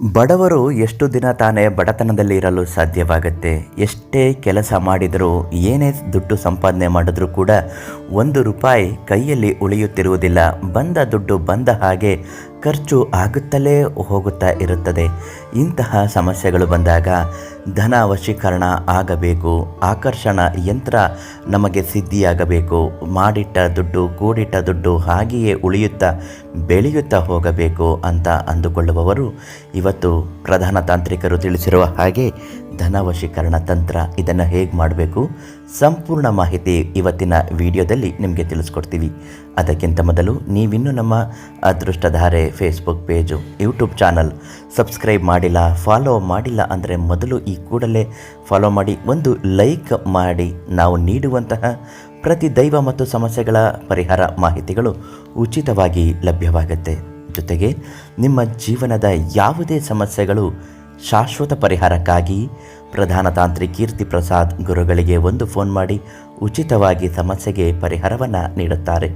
ಬಡವರು ಎಷ್ಟು ದಿನ ತಾನೇ ಬಡತನದಲ್ಲಿ ಇರಲು ಸಾಧ್ಯವಾಗುತ್ತೆ? ಎಷ್ಟೇ ಕೆಲಸ ಮಾಡಿದರೂ, ಏನೇ ದುಡ್ಡು ಸಂಪಾದನೆ ಮಾಡಿದ್ರೂ ಕೂಡ ಒಂದು ರೂಪಾಯಿ ಕೈಯಲ್ಲಿ ಉಳಿಯುತ್ತಿರುವುದಿಲ್ಲ. ಬಂದ ದುಡ್ಡು ಬಂದ ಹಾಗೆ ಖರ್ಚು ಆಗುತ್ತಲೇ ಹೋಗುತ್ತಾ ಇರುತ್ತದೆ. ಇಂತಹ ಸಮಸ್ಯೆಗಳು ಬಂದಾಗ ಧನ ವಶೀಕರಣ ಆಗಬೇಕು. ಆಕರ್ಷಣ ಯಂತ್ರ ನಮಗೆ ಸಿದ್ಧಿಯಾಗಬೇಕು. ಮಾಡಿಟ್ಟ ದುಡ್ಡು, ಕೂಡಿಟ್ಟ ದುಡ್ಡು ಹಾಗೆಯೇ ಉಳಿಯುತ್ತಾ ಬೆಳೆಯುತ್ತಾ ಹೋಗಬೇಕು ಅಂತ ಅಂದುಕೊಳ್ಳುವವರು ಇವತ್ತು ಪ್ರಧಾನ ತಾಂತ್ರಿಕರು ತಿಳಿಸಿರುವ ಹಾಗೆ ಧನ ವಶೀಕರಣ ತಂತ್ರ ಇದನ್ನು ಹೇಗೆ ಮಾಡಬೇಕು? ಸಂಪೂರ್ಣ ಮಾಹಿತಿ ಇವತ್ತಿನ ವಿಡಿಯೋದಲ್ಲಿ ನಿಮಗೆ ತಿಳಿಸ್ಕೊಡ್ತೀವಿ. ಅದಕ್ಕಿಂತ ಮೊದಲು ನೀವಿನ್ನೂ ನಮ್ಮ ಅದೃಷ್ಟಧಾರೆ Facebook page YouTube channel subscribe ಮಾಡಿಲ್ಲ ಫಾಲೋ ಮಾಡಿಲ್ಲ ಅಂದರೆ ಮೊದಲು ಈ ಕೂಡಲೇ ಫಾಲೋ ಮಾಡಿ, ಒಂದು ಲೈಕ್ ಮಾಡಿ. ನಾವು ನೀಡುವಂತಹ ಪ್ರತಿ ದೈವ ಮತ್ತು ಸಮಸ್ಯೆಗಳ ಪರಿಹಾರ ಮಾಹಿತಿಗಳು ಉಚಿತವಾಗಿ ಲಭ್ಯವಾಗುತ್ತೆ. ಜೊತೆಗೆ ನಿಮ್ಮ ಜೀವನದ ಯಾವುದೇ ಸಮಸ್ಯೆಗಳು ಶಾಶ್ವತ ಪರಿಹಾರಕ್ಕಾಗಿ ಪ್ರಧಾನ ತಾಂತ್ರಿ ಕೀರ್ತಿ ಪ್ರಸಾದ್ ಗುರುಗಳಿಗೆ ಒಂದು ಫೋನ್ ಮಾಡಿ ಉಚಿತವಾಗಿ ಸಮಸ್ಯೆಗೆ ಪರಿಹಾರವನ್ನು ನೀಡುತ್ತಾರೆ.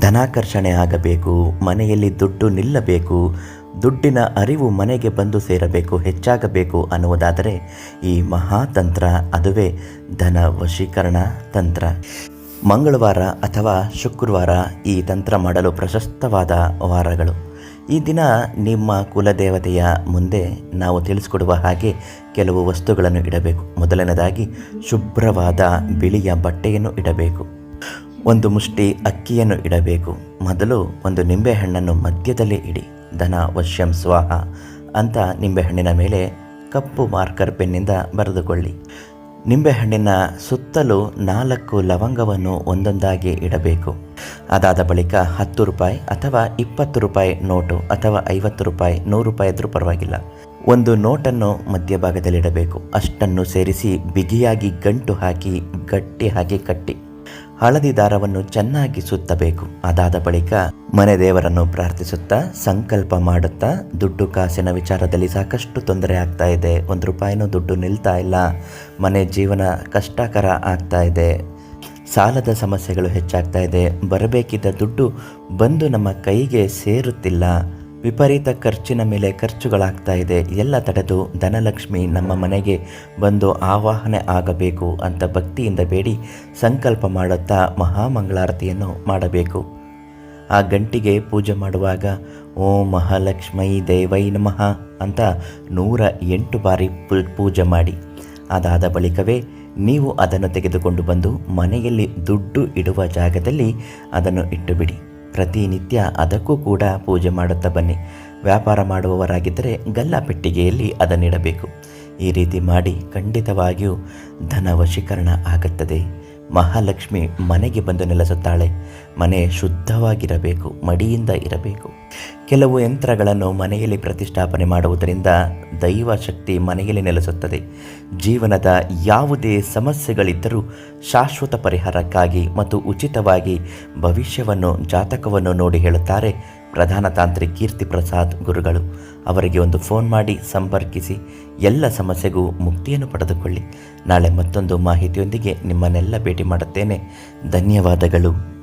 ಧನಾಕರ್ಷಣೆ ಆಗಬೇಕು, ಮನೆಯಲ್ಲಿ ದುಡ್ಡು ನಿಲ್ಲಬೇಕು, ದುಡ್ಡಿನ ಅರಿವು ಮನೆಗೆ ಬಂದು ಸೇರಬೇಕು, ಹೆಚ್ಚಾಗಬೇಕು ಅನ್ನುವುದಾದರೆ ಈ ಮಹಾತಂತ್ರ ಅದುವೇ ಧನ ವಶೀಕರಣ ತಂತ್ರ. ಮಂಗಳವಾರ ಅಥವಾ ಶುಕ್ರವಾರ ಈ ತಂತ್ರ ಮಾಡಲು ಪ್ರಶಸ್ತವಾದ ವಾರಗಳು. ಈ ದಿನ ನಿಮ್ಮ ಕುಲದೇವತೆಯ ಮುಂದೆ ನಾವು ತಿಳಿಸ್ಕೊಡುವ ಹಾಗೆ ಕೆಲವು ವಸ್ತುಗಳನ್ನು ಇಡಬೇಕು. ಮೊದಲನೇದಾಗಿ ಶುಭ್ರವಾದ ಬಿಳಿಯ ಬಟ್ಟೆಯನ್ನು ಇಡಬೇಕು. ಒಂದು ಮುಷ್ಟಿ ಅಕ್ಕಿಯನ್ನು ಇಡಬೇಕು. ಮೊದಲು ಒಂದು ನಿಂಬೆಹಣ್ಣನ್ನು ಮಧ್ಯದಲ್ಲಿ ಇಡಿ. ಧನ ವಶ್ಯಂ ಸ್ವಾಹ ಅಂತ ನಿಂಬೆಹಣ್ಣಿನ ಮೇಲೆ ಕಪ್ಪು ಮಾರ್ಕರ್ ಪೆನ್ನಿಂದ ಬರೆದುಕೊಳ್ಳಿ. ನಿಂಬೆಹಣ್ಣಿನ ಸುತ್ತಲೂ ನಾಲ್ಕು ಲವಂಗವನ್ನು ಒಂದೊಂದಾಗಿ ಇಡಬೇಕು. ಅದಾದ ಬಳಿಕ ಹತ್ತು ರೂಪಾಯಿ ಅಥವಾ ಇಪ್ಪತ್ತು ರೂಪಾಯಿ ನೋಟು ಅಥವಾ ಐವತ್ತು ರೂಪಾಯಿ, ನೂರು ರೂಪಾಯಿ ಆದರೂ ಪರವಾಗಿಲ್ಲ. ಒಂದು ನೋಟನ್ನು ಮಧ್ಯಭಾಗದಲ್ಲಿಡಬೇಕು. ಅಷ್ಟನ್ನು ಸೇರಿಸಿ ಬಿಗಿಯಾಗಿ ಗಂಟು ಹಾಕಿ, ಗಟ್ಟಿ ಹಾಕಿ ಕಟ್ಟಿ. ಹಳದಿ ದಾರವನ್ನು ಚೆನ್ನಾಗಿ ಸುತ್ತಬೇಕು. ಅದಾದ ಬಳಿಕ ಮನೆ ದೇವರನ್ನು ಪ್ರಾರ್ಥಿಸುತ್ತಾ, ಸಂಕಲ್ಪ ಮಾಡುತ್ತಾ, ದುಡ್ಡು ಕಾಸಿನ ವಿಚಾರದಲ್ಲಿ ಸಾಕಷ್ಟು ತೊಂದರೆ ಆಗ್ತಾ ಇದೆ. ಒಂದು ರೂಪಾಯಿನೂ ದುಡ್ಡು ನಿಲ್ತಾ ಇಲ್ಲ. ಮನೆ ಜೀವನ ಕಷ್ಟಕರ ಆಗ್ತಾ ಇದೆ. ಸಾಲದ ಸಮಸ್ಯೆಗಳು ಹೆಚ್ಚಾಗ್ತಾ ಇದೆ. ಬರಬೇಕಿದ್ದ ದುಡ್ಡು ಬಂದು ನಮ್ಮ ಕೈಗೆ ಸೇರುತ್ತಿಲ್ಲ. ವಿಪರೀತ ಖರ್ಚಿನ ಮೇಲೆ ಖರ್ಚುಗಳಾಗ್ತಾ ಇದೆ. ಎಲ್ಲ ತಡೆದು ಧನಲಕ್ಷ್ಮಿ ನಮ್ಮ ಮನೆಗೆ ಬಂದು ಆವಾಹನೆ ಆಗಬೇಕು ಅಂತ ಭಕ್ತಿಯಿಂದ ಬೇಡಿ ಸಂಕಲ್ಪ ಮಾಡುತ್ತಾ ಮಹಾಮಂಗಳಾರತಿಯನ್ನು ಮಾಡಬೇಕು. ಆ ಗಂಟಿಗೆ ಪೂಜೆ ಮಾಡುವಾಗ, ಓಂ ಮಹಾಲಕ್ಷ್ಮೈ ದೇವೈ ನಮಃ ಅಂತ ನೂರ ಎಂಟು ಬಾರಿ ಪೂಜೆ ಮಾಡಿ. ಅದಾದ ಬಳಿಕವೇ ನೀವು ಅದನ್ನು ತೆಗೆದುಕೊಂಡು ಬಂದು ಮನೆಯಲ್ಲಿ ದುಡ್ಡು ಇಡುವ ಜಾಗದಲ್ಲಿ ಅದನ್ನು ಇಟ್ಟು ಬಿಡಿ ಪ್ರತಿನಿತ್ಯ ಅದಕ್ಕೂ ಕೂಡ ಪೂಜೆ ಮಾಡುತ್ತಾ ಬನ್ನಿ. ವ್ಯಾಪಾರ ಮಾಡುವವರಾಗಿದ್ದರೆ ಗಲ್ಲ ಪೆಟ್ಟಿಗೆಯಲ್ಲಿ ಅದನ್ನಿಡಬೇಕು. ಈ ರೀತಿ ಮಾಡಿ ಖಂಡಿತವಾಗಿಯೂ ಧನ ವಶೀಕರಣ ಆಗುತ್ತದೆ. ಮಹಾಲಕ್ಷ್ಮಿ ಮನೆಗೆ ಬಂದು ನೆಲೆಸುತ್ತಾಳೆ. ಮನೆ ಶುದ್ಧವಾಗಿರಬೇಕು, ಮಡಿಯಿಂದ ಇರಬೇಕು. ಕೆಲವು ಯಂತ್ರಗಳನ್ನು ಮನೆಯಲ್ಲಿ ಪ್ರತಿಷ್ಠಾಪನೆ ಮಾಡುವುದರಿಂದ ದೈವ ಶಕ್ತಿ ಮನೆಯಲ್ಲಿ ನೆಲೆಸುತ್ತದೆ. ಜೀವನದ ಯಾವುದೇ ಸಮಸ್ಯೆಗಳಿದ್ದರೂ ಶಾಶ್ವತ ಪರಿಹಾರಕ್ಕಾಗಿ ಮತ್ತು ಉಚಿತವಾಗಿ ಭವಿಷ್ಯವನ್ನು, ಜಾತಕವನ್ನು ನೋಡಿ ಹೇಳುತ್ತಾರೆ ಪ್ರಧಾನ ತಾಂತ್ರಿ ಕೀರ್ತಿ ಪ್ರಸಾದ್ ಗುರುಗಳು. ಅವರಿಗೆ ಒಂದು ಫೋನ್ ಮಾಡಿ ಸಂಪರ್ಕಿಸಿ, ಎಲ್ಲ ಸಮಸ್ಯೆಗೂ ಮುಕ್ತಿಯನ್ನು ಪಡೆದುಕೊಳ್ಳಿ. ನಾಳೆ ಮತ್ತೊಂದು ಮಾಹಿತಿಯೊಂದಿಗೆ ನಿಮ್ಮನ್ನೆಲ್ಲ ಭೇಟಿ ಮಾಡುತ್ತೇನೆ. ಧನ್ಯವಾದಗಳು.